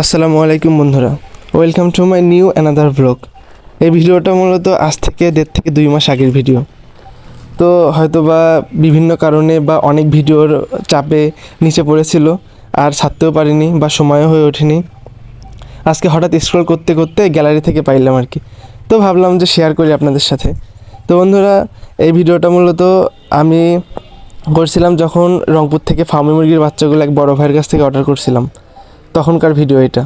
আসসালামু আলাইকুম বন্ধুরা। Welcome to my new another blog এই ভিডিওটা মূলত আজ থেকে দেড় থেকে দুই মাস আগের ভিডিও। তো হয়তো বা বিভিন্ন কারণে বা অনেক ভিডিওর চাপে নিচে পড়েছিল, আর ছাড়তেও পারিনি বা সময়ও হয়ে ওঠেনি। আজকে হঠাৎ স্ক্রল করতে করতে গ্যালারি থেকে পাইলাম আর কি। তো ভাবলাম যে শেয়ার করি আপনাদের সাথে। তো বন্ধুরা, এই ভিডিওটা মূলত আমি করছিলাম যখন রংপুর থেকে ফার্মি মুরগির বাচ্চাগুলো এক বড় ভাইয়ের কাছ থেকে অর্ডার করছিলাম। তখনকার ভিডিও এটা।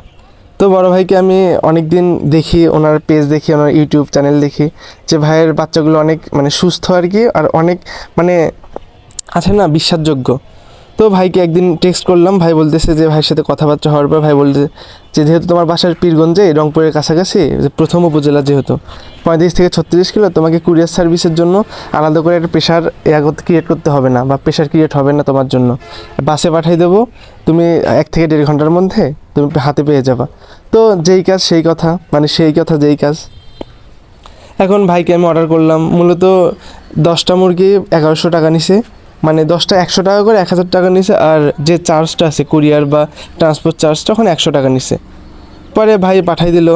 তো বড় ভাইকে আমি অনেক দিন দেখি, ওনার পেজ দেখি, ওনার ইউটিউব চ্যানেল দেখি, যে ভাইয়ের বাচ্চাগুলো অনেক মানে সুস্থ আর কি, আর অনেক মানে আছে না, বিশ্বাসযোগ্য। তো ভাইকে একদিন টেক্সট করলাম, ভাই বলতেছে যে ভাইয়ের সাথে কথাবার্তা হওয়ার পর ভাই বলতে যে যেহেতু তোমার বাসার পীরগঞ্জে রংপুরের কাছাকাছি যে প্রথম উপজেলা যেহেতু, পঁয়ত্রিশ থেকে ছত্রিশ কিলো, তোমাকে কুরিয়ার সার্ভিসের জন্য আলাদা করে একটা প্রেশার ক্রিয়েট করতে হবে না বা প্রেশার ক্রিয়েট হবে না তোমার জন্য। বাসে পাঠিয়ে দেবো, তুমি এক থেকে দেড় ঘণ্টার মধ্যে তুমি হাতে পেয়ে যাবা। তো যেই কাজ সেই কথা মানে সেই কথা যেই কাজ। এখন ভাইকে আমি অর্ডার করলাম, মূলত দশটা মুরগি এগারোশো টাকা নিছে। মানে দশটা একশো টাকা করে এক হাজার টাকা নিছে, আর যে চার্জটা আছে কুরিয়ার বা ট্রান্সপোর্ট চার্জটা ওখানে একশো টাকা নিছে। পরে ভাই পাঠাই দিল,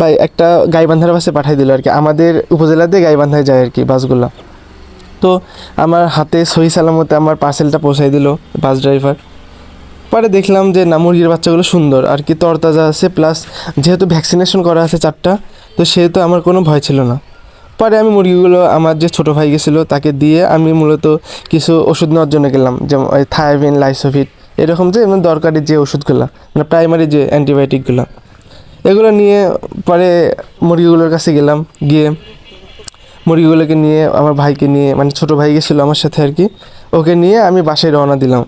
ভাই একটা গাইবান্ধার বাসে পাঠাই দিল আর কি। আমাদের উপজেলাতে গাইবান্ধায় যায় আর কি বাসগুলো। তো আমার হাতে সহি সালামতে আমার পার্সেলটা পৌঁছাই দিল বাস ড্রাইভার পরে দেখলাম যে না মুরগির বাচ্চাগুলো সুন্দর, আর কি তরতাজা আছে প্লাস যেহেতু ভ্যাকসিনেশন করা আছে চারটা, তো সেহেতু আমার কোনো ভয় ছিল না। পরে আমি মুরগিগুলো আমার যে ছোটো ভাই গেছিল, তাকে দিয়ে আমি মূলত কিছু ওষুধ নেওয়ার জন্য গেলাম, যেমন ওই থায়াবিন লাইসোভিট, এরকম যে মানে দরকারি যে ওষুধগুলো মানে প্রাইমারি যে অ্যান্টিবায়োটিকগুলো এগুলো নিয়ে পরে মুরগিগুলোর কাছে গেলাম, গিয়ে মুরগিগুলোকে নিয়ে, আমার ভাইকে নিয়ে মানে ছোটো ভাই গেছিল আমার সাথে আর কি, ওকে নিয়ে আমি বাসায় রওনা দিলাম।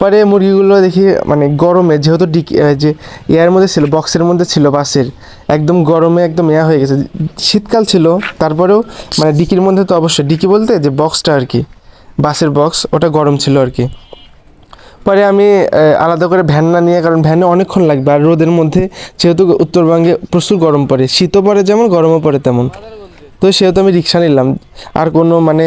পরে মুরগিগুলো দেখি মানে গরমে, যেহেতু ডিকি যে এয়ার মধ্যে ছিল বক্সের মধ্যে ছিল, বাসের, একদম গরমে একদম ইয়া হয়ে গেছে। শীতকাল ছিল, তারপরেও মানে ডিকির মধ্যে তো অবশ্যই, ডিকি বলতে যে বক্সটা আর কি, বাসের বক্স ওটা গরম ছিল আর কি। পরে আমি আলাদা করে ভ্যান না নিয়ে, কারণ ভ্যানে অনেকক্ষণ লাগবে, আর রোদের মধ্যে যেহেতু উত্তরবঙ্গে প্রচুর গরম পড়ে, শীতও পড়ে যেমন, গরমও পড়ে তেমন। তো সেহেতু আমি রিক্সা নিলাম, আর কোনো মানে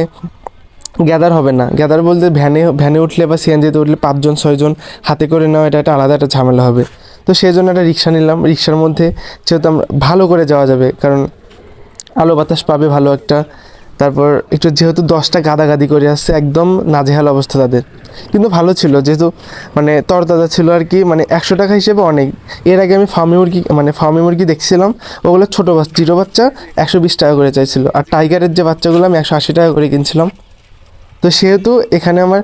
গ্যাদার হবে না। গ্যাদার বলতে ভ্যানে ভ্যানে উঠলে বা সিএনজিতে উঠলে পাঁচজন, ছয়জন হাতে করে নেওয়া, এটা একটা আলাদা একটা ঝামেলা হবে। তো সেই জন্য একটা রিক্সা নিলাম। রিক্সার মধ্যে যেহেতু আমরা ভালো করে যাওয়া যাবে, কারণ আলো বাতাস পাবে ভালো একটা। তারপর একটু যেহেতু দশটা গাদাগাদি করে আসছে, একদম নাজেহাল অবস্থা তাদের। কিন্তু ভালো ছিল, যেহেতু মানে তরতাজা ছিল আর কি মানে একশো টাকা হিসেবে অনেক। এর আগে আমি ফার্মি মুরগি মানে ফার্মি মুরগি দেখছিলাম, ওগুলো ছোটো বাচ্চা জিরো বাচ্চা, একশো বিশ টাকা করে চাইছিল। আর টাইগারের যে বাচ্চাগুলো, আমি একশো আশি টাকা করে কিনছিলাম। তো সেহেতু এখানে আমার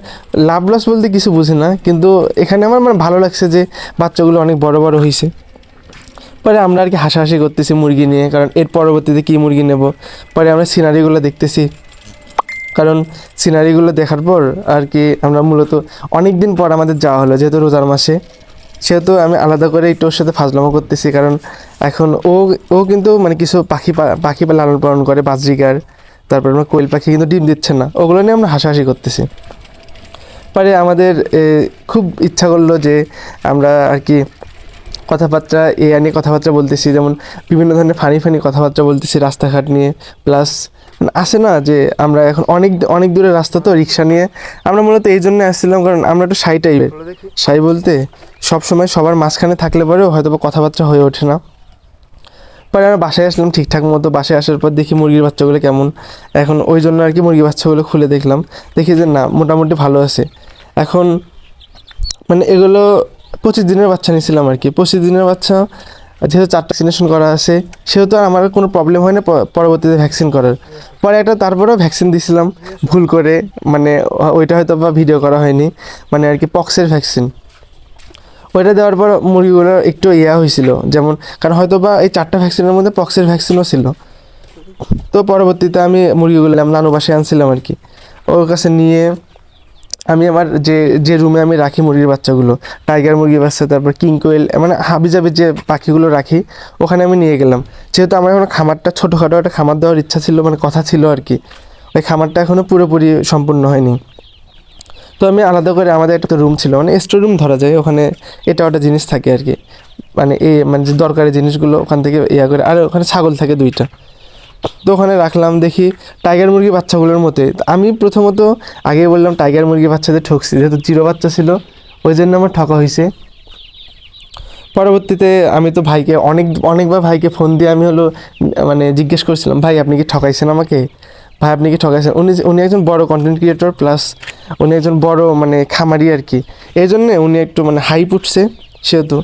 লাভ লস বলতে কিছু বুঝি না, কিন্তু এখানে আমার মানে ভালো লাগছে যে বাচ্চাগুলো অনেক বড় বড় হয়েছে পরে আমরা আর কি হাসাহাসি করতেছি মুরগি নিয়ে, কারণ এর পরবর্তীতে কী মুরগি নেব? পরে আমরা সিনারিগুলো দেখতেছি। কারণ সিনারিগুলো দেখার পর আর কি আমরা মূলত অনেক দিন পর আমাদের যাওয়া হলো, যেহেতু রোজার মাসে। সেহেতু আমি আলাদা করে একটু ওর সাথে ফাজলামো করতেছি, কারণ এখন ও ও কিন্তু মানে কিছু পাখি পাখি লালন পালন করে বাজরিকার তারপর আমরা কোয়েল পাখি কিন্তু ডিম দিচ্ছে না। ওগুলো নিয়ে আমরা হাসাহাসি করতেছি। পরে আমাদের এ, খুব ইচ্ছা করল যে আমরা আর কি কথাবার্তা এ নিয়ে কথাবার্তা বলতেছি যেমন বিভিন্ন ধরনের ফানি ফানি কথাবার্তা বলতেছি রাস্তাঘাট নিয়ে প্লাস আসে না যে আমরা এখন অনেক অনেক দূরের রাস্তা তো রিক্সা নিয়ে। আমরা মূলত এই জন্য আসছিলাম কারণ আমরা একটু সাই টাইপের সাই বলতে সব সময় সবার মাঝখানে থাকলে পরেও হয়তো বা কথাবার্তা হয়ে ওঠে না। পরে আমরা বাসায় আসলাম, ঠিকঠাক মতো বাসায় আসার পর দেখি মুরগির বাচ্চাগুলো কেমন। এখন ওই জন্য আর কি মুরগির বাচ্চাগুলো খুলে দেখলাম। দেখি যে না, মোটামুটি ভালো আছে। এখন মানে এগুলো পঁচিশ দিনের বাচ্চা নিয়েছিলাম আর কি। পঁচিশ দিনের বাচ্চা, যেহেতু চারটা ভ্যাকসিনেশন করা আছে, সেহেতু আর আমার কোনো প্রবলেম হয় না পরবর্তীতে ভ্যাকসিন করার। পরে একটা তারপরেও ভ্যাকসিন দিয়েছিলাম, ভুল করে মানে ওইটা হয়তো বা ভিডিও করা হয়নি। মানে আর কি পক্সের ভ্যাকসিন ওইটা দেওয়ার পর মুরগিগুলো একটু ইয়া হয়েছিল, যেমন, কারণ হয়তো বা এই চারটা ভ্যাকসিনের মধ্যে পক্সের ভ্যাকসিনও ছিল। তো পরবর্তীতে আমি মুরগিগুলো নানু বাসায় আনছিলাম আর কি। ওর কাছে নিয়ে আমি আমার যে যে রুমে আমি রাখি মুরগির বাচ্চাগুলো টাইগার মুরগির বাচ্চা, তারপর কিং কোয়েল মানে হাবি জাবি যে পাখিগুলো রাখি, ওখানে আমি নিয়ে গেলাম। যেহেতু আমার এখন খামারটা ছোটোখাটো একটা খামার দেওয়ার ইচ্ছা ছিল মানে কথা ছিল আর কি। ওই খামারটা এখনও পুরোপুরি সম্পূর্ণ হয়নি। তো আমি আলাদা করে আমাদের একটা রুম ছিল মানে স্টোর রুম ধরা যায়, ওখানে এটা ওটা জিনিস থাকে আর কি। মানে এ মানে যে দরকারি জিনিসগুলো ওখান থেকে ইয়া করে, আর ওখানে ছাগল থাকে দুইটা। তো ওখানে রাখলাম, দেখি টাইগার মুরগি বাচ্চাগুলোর মতে আমি প্রথমত আগে বললাম টাইগার মুরগি বাচ্চাদের ঠকছি, যেহেতু চিরো বাচ্চা ছিল, ওই জন্য আমার ঠকা হয়েছে পরবর্তীতে আমি তো ভাইকে অনেক, অনেকবার ভাইকে ফোন দিয়ে আমি হলো মানে জিজ্ঞেস করছিলাম, ভাই, আপনি কি ঠকাইছেন আমাকে? ভাই, আপনি কি ঠকাইছেন? উনি উনি একজন বড় কন্টেন্ট ক্রিয়েটর প্লাস উনি একজন বড় মানে খামারি আর কি। এই জন্যে উনি একটু মানে হাইপ উঠছে সেহেতু।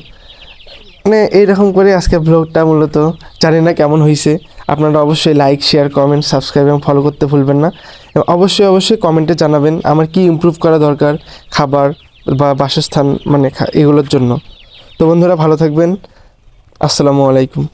মানে এইরকম করে আজকে ব্লগটা মূলত। জানি না কেমন হয়েছে আপনারা অবশ্যই লাইক শেয়ার কমেন্ট সাবস্ক্রাইব এবং ফলো করতে ভুলবেন না। এবং অবশ্যই অবশ্যই কমেন্টে জানাবেন আমার কি ইমপ্রুভ করা দরকার খাবার বা বাসস্থান মানে এগুলোর জন্য। তো বন্ধুরা ভালো থাকবেন। আসসালামু আলাইকুম।